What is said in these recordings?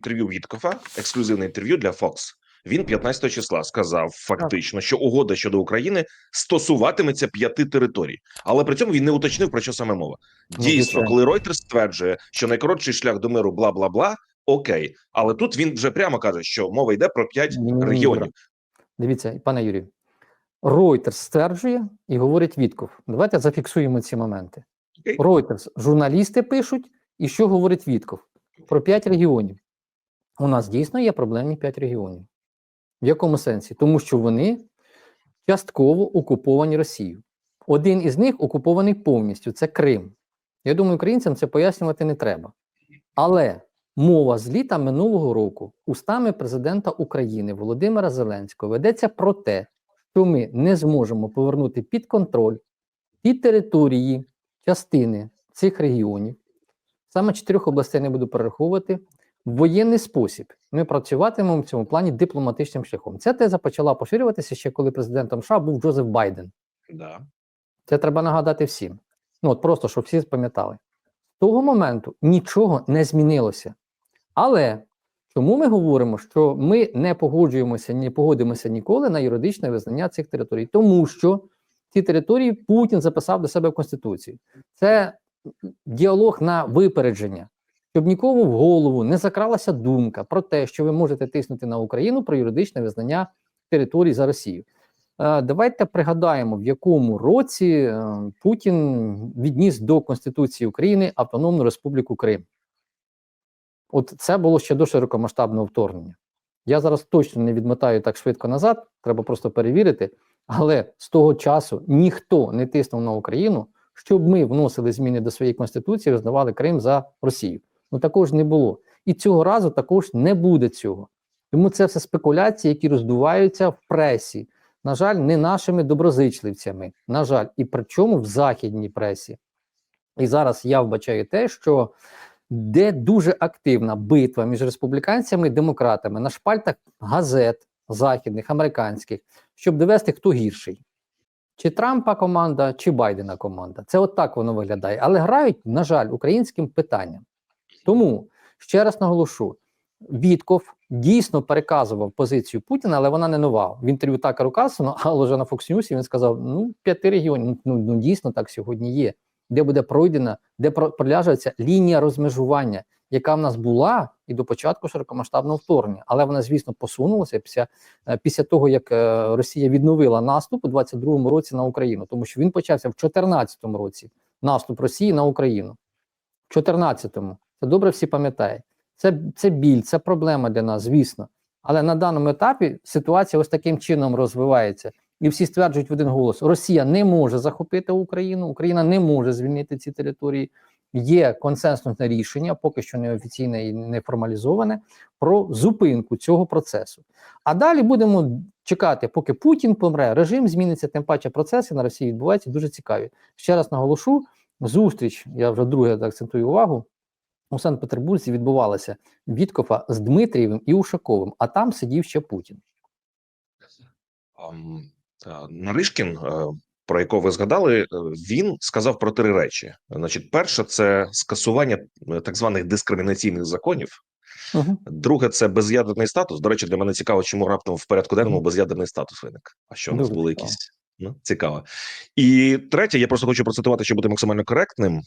інтерв'ю Віткофа, ексклюзивне інтерв'ю для Fox. Він 15 числа сказав фактично, що угода щодо України стосуватиметься п'яти територій, але при цьому він не уточнив про що саме мова. Ну, Дійсно, коли Reuters стверджує, що найкоротший шлях до миру бла бла бла, окей, але тут він вже прямо каже, що мова йде про п'ять ні, регіонів. Дивіться, пане Юрію, Reuters стверджує і говорить Вітков. Давайте зафіксуємо ці моменти. Reuters, журналісти пишуть, і що говорить Вітков? Про п'ять регіонів. У нас дійсно є проблемні п'ять регіонів. В якому сенсі? Тому що вони частково окуповані Росією. Один із них окупований повністю це Крим. Я думаю, українцям це пояснювати не треба. Але мова з літа минулого року устами президента України Володимира Зеленського ведеться про те, що ми не зможемо повернути під контроль ті території, частини цих регіонів. Саме чотирьох областей не буду перераховувати. В воєнний спосіб ми працюватимемо в цьому плані дипломатичним шляхом. Ця теза почала поширюватися ще коли президентом США був Джозеф Байден. Да. Це треба нагадати всім. Ну от просто, щоб всі спам'ятали. З того моменту нічого не змінилося. Але чому ми говоримо, що ми не погоджуємося, не погодимося ніколи на юридичне визнання цих територій? Тому що ці території Путін записав до себе в Конституцію. Це діалог на випередження, щоб нікому в голову не закралася думка про те, що ви можете тиснути на Україну про юридичне визнання територій за Росію. Е, Давайте пригадаємо, в якому році е, Путін відніс до Конституції України Автономну Республіку Крим. От це було ще до широкомасштабного вторгнення. Я зараз точно не відмотаю так швидко назад, треба просто перевірити. Але з того часу ніхто не тиснув на Україну, щоб ми вносили зміни до своєї конституції, визнавали Крим за Росію. Ну також не було. І цього разу також не буде цього. Тому це все спекуляції, які роздуваються в пресі. На жаль, не нашими доброзичливцями. На жаль, і причому в західній пресі. І зараз я вбачаю те, що де дуже активна битва між республіканцями і демократами на шпальтах газет західних, американських, щоб довести, хто гірший. Чи Трампа команда, чи Байдена команда. Це от так воно виглядає. Але грають, на жаль, українським питанням. Тому ще раз наголошу: Вітков дійсно переказував позицію Путіна, але вона не нова. В інтерв'ю Такеру Касану, але вже на Fox News він сказав: ну, п'яти регіонів. Ну, ну дійсно так сьогодні є. Де буде пройдена, де про- проляжеться лінія розмежування, яка в нас була і до початку широкомасштабного вторгнення. Але вона, звісно, посунулася після, е, після того, як е, Росія відновила наступ у 22-му році на Україну, тому що він почався в 14-му році наступ Росії на Україну. В 14-му. Це добре всі пам'ятають. Це, це біль, це проблема для нас, звісно. Але на даному етапі ситуація ось таким чином розвивається. І всі стверджують в один голос: Росія не може захопити Україну, Україна не може звільнити ці території. Є консенсусне рішення, поки що не офіційне і не формалізоване, про зупинку цього процесу. А далі будемо чекати, поки Путін помре, режим зміниться, тим паче процеси на Росії відбуваються дуже цікаві. Ще раз наголошу: зустріч, я вже вдруге акцентую увагу. У Санкт-Петербурзі відбувалася Віткофа з Дмитрієвим і Ушаковим, а там сидів ще Путін. Наришкін, е, про якого ви згадали, е, він сказав про три речі. Значить, перше це скасування е, так званих дискримінаційних законів. Угу. Друге, це без'ядерний статус. До речі, для мене цікаво, чому раптом в порядку денному без'ядерний статус виник. А що у нас були якісь ну, цікаво. І третє, я просто хочу процитувати, щоб бути максимально коректним.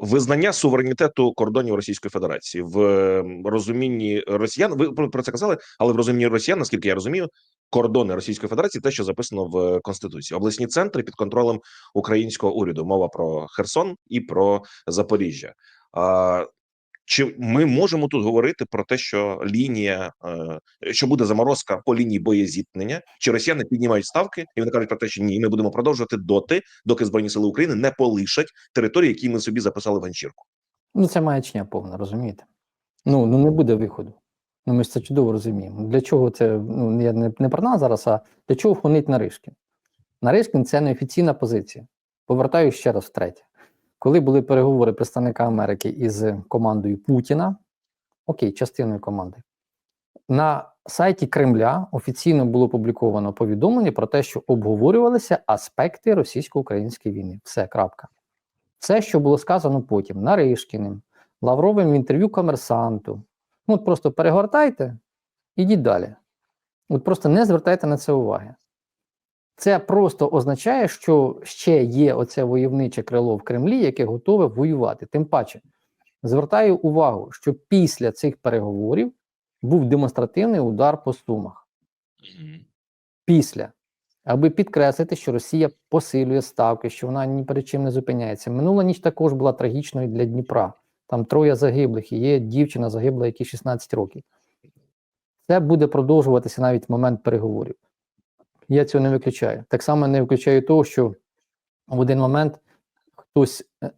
Е, Визнання суверенітету кордонів Російської Федерації в е, розумінні росіян. Ви про це казали, але в розумінні росіян, наскільки я розумію, кордони Російської Федерації, те, що записано в Конституції, обласні центри під контролем українського уряду. Мова про Херсон і про Запоріжжя. А, чи ми можемо тут говорити про те, що лінія, е, що буде заморозка по лінії боєзіткнення? Чи росіяни піднімають ставки і вони кажуть про те, що ні, ми будемо продовжувати доти, доки збройні сили України не полишать території, які ми собі записали в ганчірку? Ну, це маячня повна, розумієте? Ну, ну не буде виходу. Ну, ми ж це чудово розуміємо. Для чого це? Ну, я не, не про нас зараз, а для чого хонить Наришкін? Наришкін це неофіційна позиція. Повертаю ще раз втретє. Коли були переговори представника Америки із командою Путіна, окей, частиною команди, на сайті Кремля офіційно було опубліковано повідомлення про те, що обговорювалися аспекти російсько-української війни. Все, крапка. Все, що було сказано потім Наришкіним, Лавровим в інтерв'ю комерсанту. Ну, от просто перегортайте, ідіть далі. От просто не звертайте на це уваги. Це просто означає, що ще є оце войовниче крило в Кремлі, яке готове воювати. Тим паче, звертаю увагу, що після цих переговорів був демонстративний удар по сумах. Після, аби підкреслити, що Росія посилює ставки, що вона ні перед чим не зупиняється. Минула ніч також була трагічною для Дніпра. Там троє загиблих, і є дівчина загибла, якій 16 років. Це буде продовжуватися навіть в момент переговорів. Я цього не виключаю. Так само не виключаю того, що в один момент хтось е,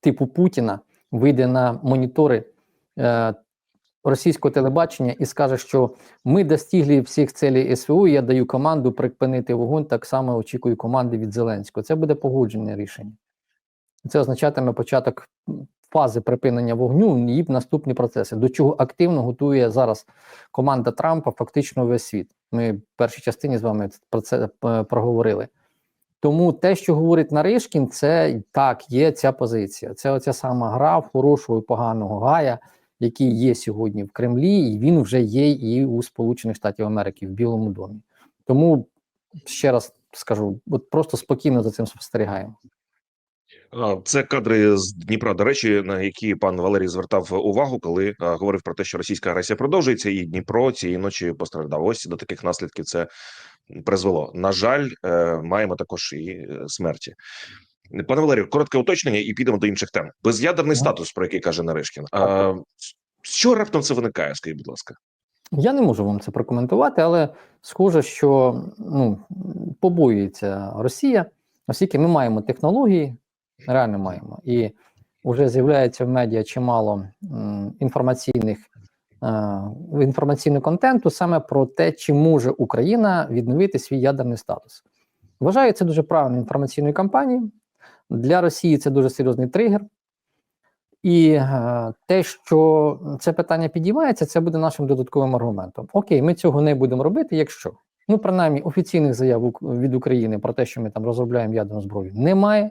типу Путіна вийде на монітори е, російського телебачення і скаже, що ми достигли всіх цілей СВО, і я даю команду припинити вогонь, так само очікую команди від Зеленського. Це буде погоджене рішення. Це означатиме початок фази припинення вогню і наступні процеси, до чого активно готує зараз команда Трампа, фактично весь світ. Ми в першій частині з вами про це е, проговорили. Тому те, що говорить Наришкін, це так, є ця позиція. Це оця сама гра в хорошого і поганого гая, який є сьогодні в Кремлі, і він вже є і у Сполучених Штатів Америки в Білому домі. Тому ще раз скажу: от просто спокійно за цим спостерігаємо. Це кадри з Дніпра, до речі, на які пан Валерій звертав увагу, коли говорив про те, що російська агресія продовжується, і Дніпро цієї ночі постраждав. Ось до таких наслідків це призвело. На жаль, е, маємо також і е, смерті. Пане Валерію, коротке уточнення, і підемо до інших тем. Без'ядерний статус, про який каже Наришкін. А, чого раптом це виникає? Скажіть, будь ласка. Я не можу вам це прокоментувати, але схоже, що ну, побоюється Росія, оскільки ми маємо технології, реально маємо, і вже з'являється в медіа чимало м, інформаційних е, інформаційного контенту саме про те, чи може Україна відновити свій ядерний статус. Вважаю це дуже правильною інформаційною кампанією. Для Росії це дуже серйозний тригер. І е, те, що це питання підіймається, це буде нашим додатковим аргументом. Окей, ми цього не будемо робити, якщо ну принаймні офіційних заяв від України про те, що ми там розробляємо ядерну зброю, немає.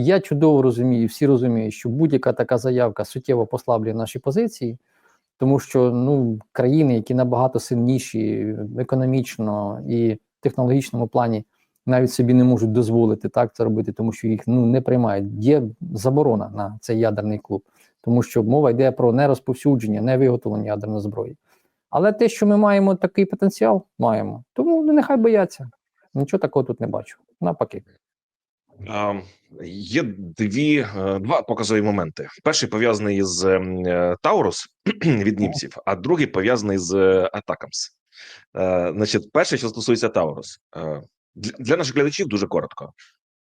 Я чудово розумію, всі розуміють, що будь-яка така заявка суттєво послаблює наші позиції, тому що ну країни, які набагато сильніші економічно і технологічному плані, навіть собі не можуть дозволити так це робити, тому що їх ну не приймають. Є заборона на цей ядерний клуб, тому що мова йде про нерозповсюдження, не виготовлення ядерної зброї. Але те, що ми маємо такий потенціал, маємо. Тому ну, нехай бояться. Нічого такого тут не бачу. Навпаки. А, Є дві е, два показові моменти. Перший пов'язаний з ем, е, Таурус від німців, а другий пов'язаний з е, Атакамс. Значить, перше, що стосується Таурус, для наших глядачів дуже коротко.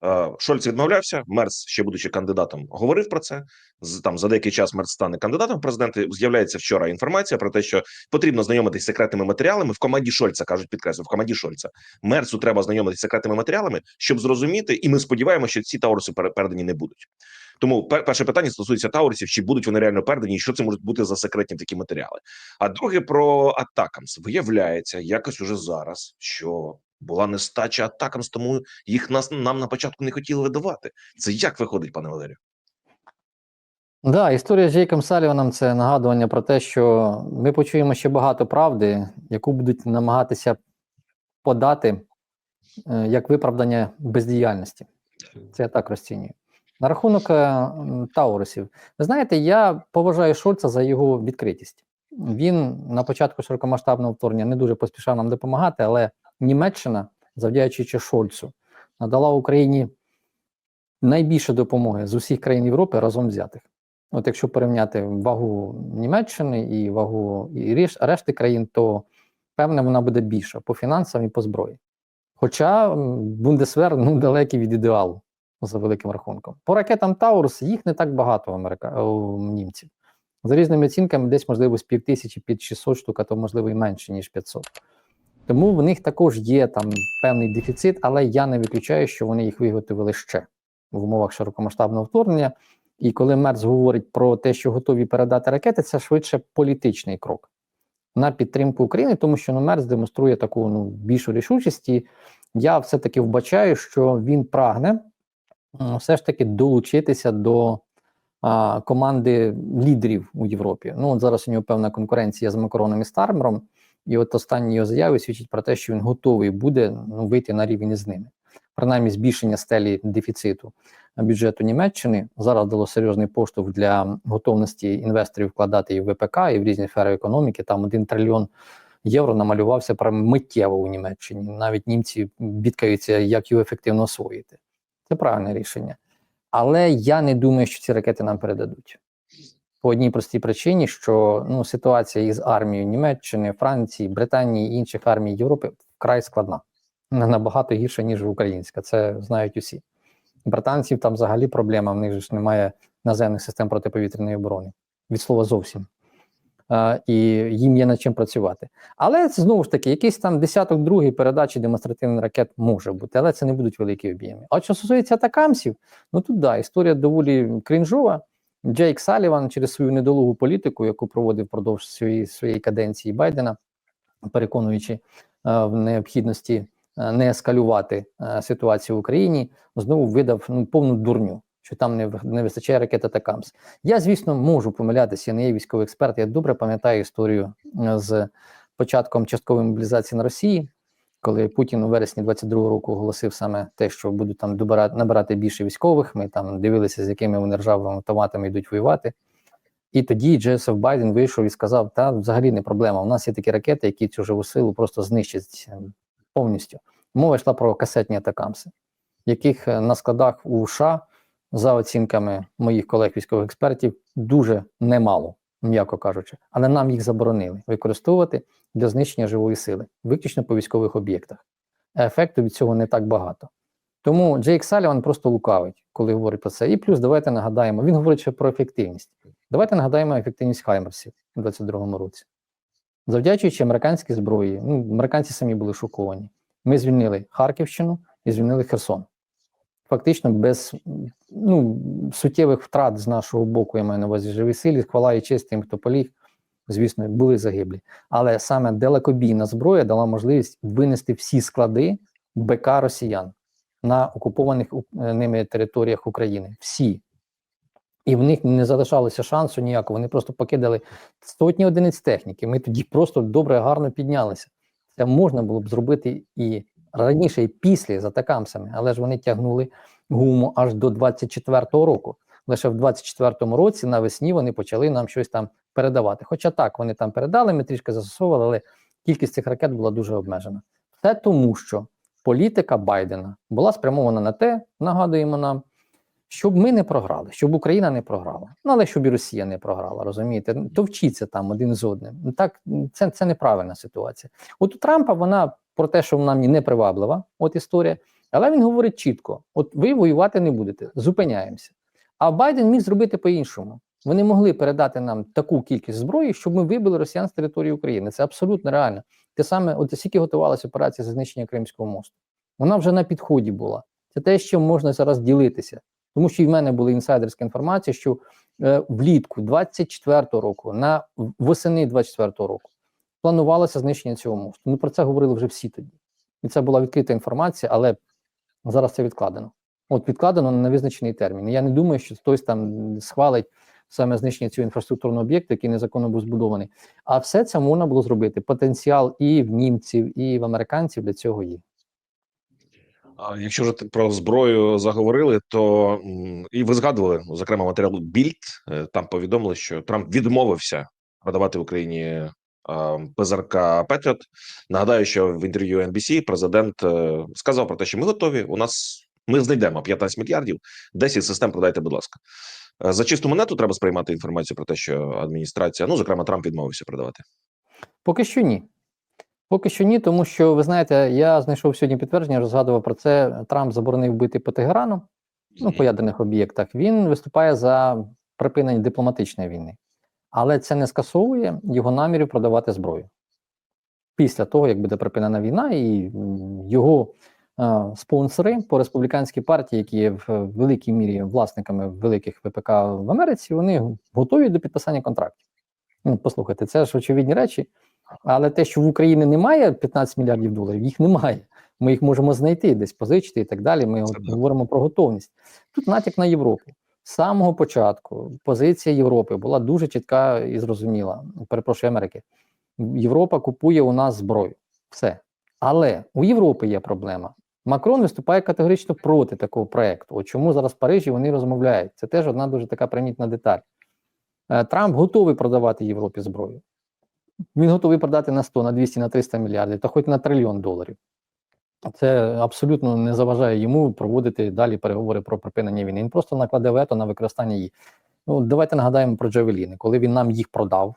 Е, Шольц відмовлявся. Мерц, ще будучи кандидатом, говорив про це. Там за деякий час Мерц стане кандидатом в президенти. З'являється вчора інформація про те, що потрібно знайомитись з секретними матеріалами в команді Шольца. кажуть, підкреслю, в команді Шольца. Мерцу треба знайомитися з секретними матеріалами, щоб зрозуміти, і ми сподіваємося, що ці Тауруси пере- передані не будуть. Тому перше питання стосується Таурусів, чи будуть вони реально передані, і що це можуть бути за секретні такі матеріали. А друге про Атакамс. Виявляється, якось уже зараз, що була нестача Атакамс, тому їх нас нам на початку не хотіли видавати. Це як виходить, пане Валерію? Да, історія з Джейком Саліваном це нагадування про те, що ми почуємо ще багато правди, яку будуть намагатися подати е, як виправдання бездіяльності. Це я так розцінюю. На рахунок е, Таурусів, ви знаєте, я поважаю Шольца за його відкритість. Він на початку широкомасштабного вторгнення не дуже поспішав нам допомагати, але Німеччина, завдячуючи Шольцу, надала Україні найбільше допомоги з усіх країн Європи разом взятих. От якщо порівняти вагу Німеччини і вагу і решти країн, то певне вона буде більша по фінансам і по зброї. Хоча Бундесвер ну, далекий від ідеалу за великим рахунком. По ракетам Таурус їх не так багато у, Америка... у німців. За різними оцінками, десь можливо з пів тисячі під 600 штук, а то можливо і менше, ніж 500. Тому в них також є там певний дефіцит, але я не виключаю, що вони їх виготовили ще в умовах широкомасштабного вторгнення. І коли Мерц говорить про те, що готові передати ракети, це швидше політичний крок на підтримку України, тому що ну, Мерц демонструє таку ну, більшу рішучість. І я все-таки вбачаю, що він прагне все ж таки долучитися до а, команди лідерів у Європі. Ну от зараз у нього певна конкуренція з Макроном і Стармером, і от останні його заяви свідчать про те, що він готовий буде ну, вийти на рівень із ними. Принаймні, збільшення стелі дефіциту бюджету Німеччини зараз дало серйозний поштовх для готовності інвесторів вкладати і в ВПК, і в різні сфери економіки. Там один трильйон євро намалювався прям миттєво у Німеччині. Навіть німці бідкаються, як його ефективно освоїти. Це правильне рішення. Але я не думаю, що ці ракети нам передадуть. По одній простій причині, що ну, ситуація із армією Німеччини, Франції, Британії і інших армій Європи вкрай складна. Набагато гірша, ніж українська. Це знають усі. Британців там взагалі проблема, в них ж немає наземних систем протиповітряної оборони. Від слова зовсім. А, і їм є над чим працювати. Але знову ж таки, якийсь там десяток другий передачі демонстративних ракет може бути, але це не будуть великі об'єми. А що стосується атакамсів, ну тут да, історія доволі крінжова. Джейк Саліван через свою недолугу політику, яку проводив впродовж своєї, своєї каденції Байдена, переконуючи е, в необхідності е, не ескалювати е, ситуацію в Україні, знову видав ну, повну дурню, що там не, не вистачає ракет Атакамс. Я, звісно, можу помилятися, я не є військовий експерт. Я добре пам'ятаю історію з початком часткової мобілізації на Росії, коли Путін у вересні 22-го року оголосив саме те, що будуть там добирати, набирати більше військових. Ми там дивилися, з якими вони ржавими автоматами йдуть воювати. І тоді Джесеф Байден вийшов і сказав: та взагалі не проблема. У нас є такі ракети, які цю живу силу просто знищать е, повністю. Мова йшла про касетні атакамси, яких е, на складах у США, за оцінками моїх колег військових експертів, дуже немало, м'яко кажучи, але нам їх заборонили використовувати для знищення живої сили, виключно по військових об'єктах. Ефекту від цього не так багато. Тому Джейк Саліван просто лукавить, коли говорить про це. І плюс давайте нагадаємо, він говорить ще про ефективність. Давайте нагадаємо ефективність Хаймерсів у 22-му році. Завдячуючи американській зброї, ну, американці самі були шоковані. Ми звільнили Харківщину і звільнили Херсон. Фактично без ну, суттєвих втрат з нашого боку, я маю на увазі живі силі, хвала і честь тим, хто поліг, звісно, були загиблі. Але саме далекобійна зброя дала можливість винести всі склади БК росіян на окупованих е, ними територіях України. Всі. І в них не залишалося шансу ніякого. Вони просто покидали сотні одиниць техніки. Ми тоді просто добре, гарно піднялися. Це можна було б зробити і раніше, і після з атакамсами, але ж вони тягнули гуму аж до 24-го року. Лише в 24-му році навесні вони почали нам щось там передавати. Хоча так, вони там передали, ми трішки застосовували, але кількість цих ракет була дуже обмежена. Це тому, що політика Байдена була спрямована на те, нагадуємо нам, щоб ми не програли, щоб Україна не програла. Ну але щоб і Росія не програла, розумієте? Ну, То вчіться там один з одним. Ну, Так це, це неправильна ситуація. От у Трампа вона про те, що вона мені не приваблива, от історія, але він говорить чітко: от ви воювати не будете, зупиняємося. А Байден міг зробити по-іншому. Вони могли передати нам таку кількість зброї, щоб ми вибили росіян з території України. Це абсолютно реально. Те саме, от скільки готувалася операція за знищення Кримського мосту. Вона вже на підході була. Це те, що можна зараз ділитися. Тому що і в мене була інсайдерська інформація, що е, влітку 24-го року, на восени 24-го року, планувалося знищення цього мосту. Ну про це говорили вже всі тоді. І це була відкрита інформація, але зараз це відкладено. От відкладено на невизначений термін. Я не думаю, що хтось там схвалить саме знищення цього інфраструктурного об'єкту, який незаконно був збудований. А все це можна було зробити. Потенціал і в німців, і в американців для цього є. Якщо вже про зброю заговорили, то і ви згадували зокрема матеріал Більд. е, Там повідомили, що Трамп відмовився продавати в Україні ПЗРК Петріот. Нагадаю, що в інтерв'ю NBC президент е, сказав про те, що ми готові. У нас ми знайдемо 15 мільярдів, 10 систем продайте, будь ласка. Е, За чисту монету треба сприймати інформацію про те, що адміністрація, ну зокрема, Трамп відмовився продавати. Поки що ні. Поки що ні, тому що ви знаєте, я знайшов сьогодні підтвердження, розгадував про це. Трамп заборонив бити по Тегерану, ну по ядерних об'єктах. Він виступає за припинення дипломатичної війни, але це не скасовує його намірів продавати зброю. Після того, як буде припинена війна, і його спонсори по республіканській партії, які є в великій мірі власниками великих ВПК в Америці, вони готові до підписання контрактів. Ну, послухайте, це ж очевидні речі. Але те, що в Україні немає 15 мільярдів доларів, їх немає. Ми їх можемо знайти, десь позичити і так далі. Ми от Це говоримо про готовність. Тут натяк на Європу. З самого початку позиція Європи була дуже чітка і зрозуміла. Перепрошую Америки. Європа купує у нас зброю. Все. Але у Європи є проблема. Макрон виступає категорично проти такого проекту. От чому зараз в Парижі вони розмовляють? Це теж одна дуже така примітна деталь. Е, Трамп готовий продавати Європі зброю. Він готовий продати на 100, на 200, на 300 мільярдів, та хоч на трильйон доларів. Це абсолютно не заважає йому проводити далі переговори про припинення війни. Він просто накладе вето на використання їх. Ну, давайте нагадаємо про Джавеліни. Коли він нам їх продав,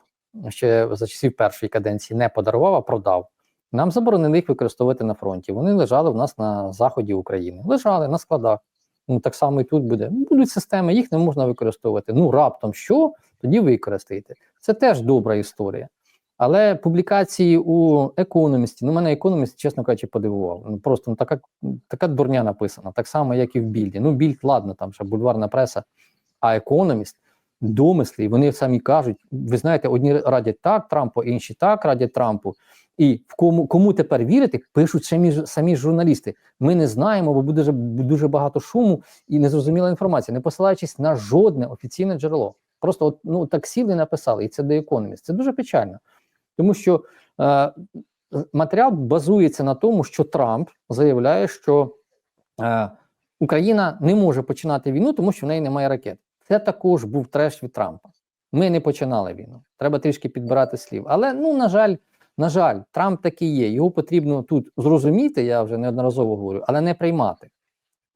ще за часів першої каденції не подарував, а продав. Нам заборонили їх використовувати на фронті. Вони лежали в нас на заході України. Лежали на складах. Ну так само і тут буде. Ну, Будуть системи, їх не можна використовувати. Ну раптом що, тоді використаєте. Це теж добра історія. Але публікації у економісті, ну мене економіст, чесно кажучи, подивував. Ну просто ну, така, така дурня написана, так само, як і в більді. Ну, більд, ладно, там ще бульварна преса, а економіст, домисли, вони самі кажуть: ви знаєте, одні радять так Трампу, інші так радять Трампу. І в кому кому тепер вірити, пишуть самі самі журналісти. Ми не знаємо, бо буде дуже багато шуму і незрозуміла інформація, не посилаючись на жодне офіційне джерело. Просто от, ну так сіли і написали, і це The Economist. Це дуже печально, тому що е, матеріал базується на тому, що Трамп заявляє, що е, Україна не може починати війну, тому що в неї немає ракет. Це також був треш від Трампа. Ми не починали війну. Треба трішки підбирати слів. Але ну на жаль, на жаль, Трамп такий є. Його потрібно тут зрозуміти, я вже неодноразово говорю, але не приймати.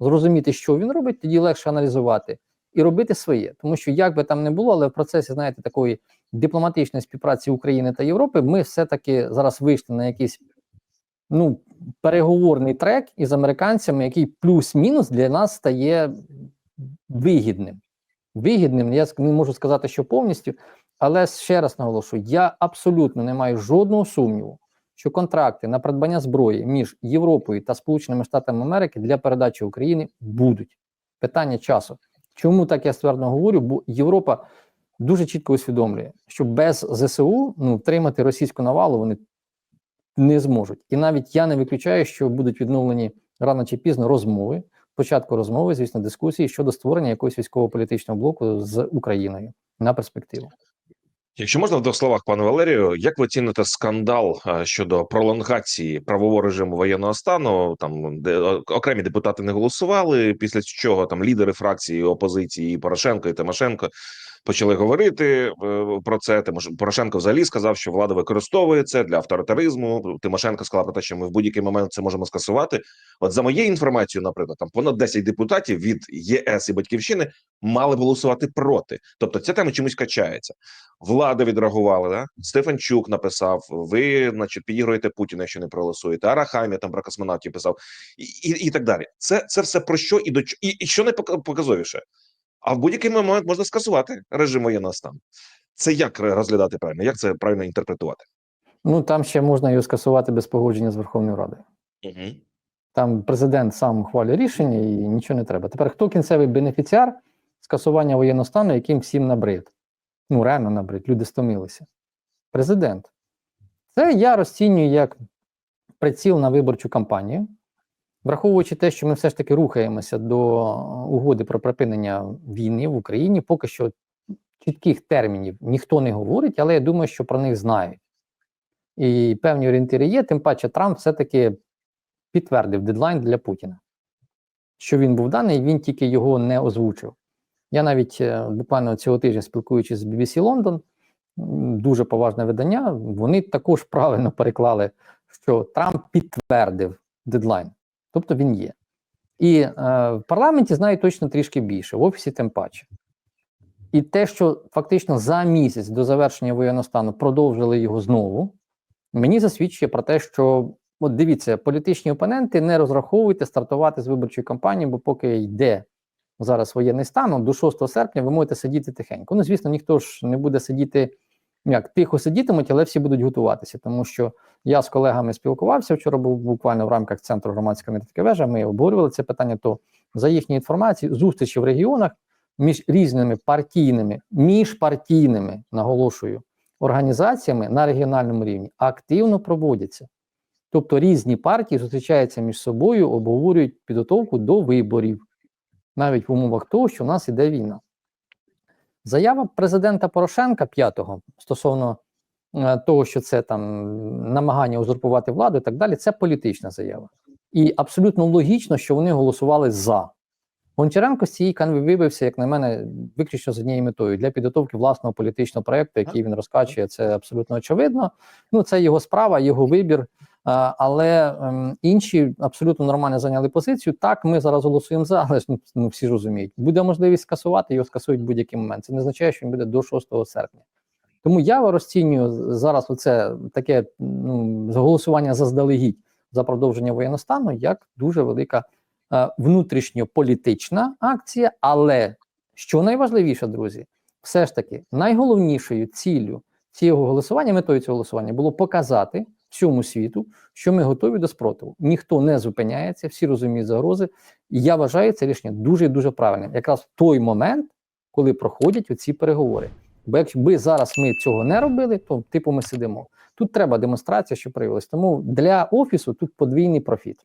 Зрозуміти, що він робить, тоді легше аналізувати і робити своє. Тому що як би там не було, але в процесі, знаєте, такої дипломатичної співпраці України та Європи, ми все-таки зараз вийшли на якийсь ну, переговорний трек із американцями, який плюс-мінус для нас стає вигідним. Вигідним, я не можу сказати, що повністю, але ще раз наголошую: я абсолютно не маю жодного сумніву, що контракти на придбання зброї між Європою та Сполученими Штатами Америки для передачі України будуть. Питання часу. Чому так я ствердно говорю? Бо Європа дуже чітко усвідомлює, що без ЗСУ ну, втримати російську навалу вони не зможуть. І навіть я не виключаю, що будуть відновлені рано чи пізно розмови. Початку розмови, звісно, дискусії щодо створення якогось військово-політичного блоку з Україною на перспективу. Якщо можна в двох словах, пане Валерію, як ви ціните скандал е, щодо пролонгації правового режиму воєнного стану? Там де окремі депутати не голосували, після чого там лідери фракції опозиції і Порошенко і Тимошенко почали говорити е, про це. Тимош- Порошенко взагалі сказав, що влада використовує це для авторитаризму. Тимошенко сказала про те, що ми в будь-який момент це можемо скасувати. От за моєю інформацією, наприклад, там понад 10 депутатів від ЄС і Батьківщини мали голосувати проти. Тобто ця тема чомусь качається. Влада відреагувала. Да? Стефанчук написав: ви, значить, підігруєте Путіна, якщо не проголосуєте. Арахамія там про космонавтів писав, і, і, і так далі. Це, це все про що і до чого, і, і що найпоказовіше. А в будь-який момент можна скасувати режим воєнного стану. Це як розглядати правильно? Як це правильно інтерпретувати? Ну там ще можна його скасувати без погодження з Верховною Радою. Угу. Там президент сам ухвалює рішення і нічого не треба. Тепер хто кінцевий бенефіціар скасування воєнного стану, яким всім набрид? Ну, реально набрид, люди стомилися. Президент. Це я розцінюю як приціл на виборчу кампанію, враховуючи те, що ми все ж таки рухаємося до угоди про припинення війни в Україні, поки що чітких термінів ніхто не говорить, але я думаю, що про них знають. І певні орієнтири є, тим паче Трамп все-таки підтвердив дедлайн для Путіна. Що він був даний, він тільки його не озвучив. Я навіть е, буквально цього тижня, спілкуючись з BBC Лондон, дуже поважне видання, вони також правильно переклали, що Трамп підтвердив дедлайн, тобто він є. І е, в парламенті знають точно трішки більше, в офісі тим паче. І те, що фактично за місяць до завершення воєнного стану продовжили його знову, мені засвідчує про те, що от дивіться, політичні опоненти не розраховуйте стартувати з виборчої кампанії, бо поки йде зараз воєнний стан, до 6 серпня ви можете сидіти тихенько. Ну, звісно, ніхто ж не буде сидіти, як тихо сидітимуть, але всі будуть готуватися, тому що я з колегами спілкувався вчора, був буквально в рамках центру громадської аналітики вежа. Ми обговорювали це питання. То за їхньою інформацією, зустрічі в регіонах між різними партійними, міжпартійними, наголошую, організаціями на регіональному рівні активно проводяться. Тобто різні партії зустрічаються між собою, обговорюють підготовку до виборів. навіть в умовах того, що в нас іде війна. Заява президента Порошенка 5-го стосовно е, того, що це там намагання узурпувати владу і так далі, це політична заява. І абсолютно логічно, що вони голосували за. Гончаренко з цієї канви вибився, як на мене, виключно з однією метою для підготовки власного політичного проєкту, який він розкачує. Це абсолютно очевидно. Ну, це його справа, його вибір. А, але ем, інші абсолютно нормально зайняли позицію. Так, ми зараз голосуємо за, але ну, ну, всі розуміють. Буде можливість скасувати, його скасують в будь-який момент. Це не означає, що він буде до 6 серпня. Тому я розцінюю зараз оце таке ну, голосування заздалегідь за продовження воєнного як дуже велика е, внутрішньополітична акція. Але що найважливіше, друзі, все ж таки найголовнішою ціллю цього голосування, метою цього голосування було показати всьому світу, що ми готові до спротиву. Ніхто не зупиняється, всі розуміють загрози. І я вважаю це рішення дуже і дуже правильним. Якраз в той момент, коли проходять оці переговори. Бо якби зараз ми цього не робили, то типу ми сидимо. Тут треба демонстрація, що проявилась. Тому для офісу тут подвійний профіт.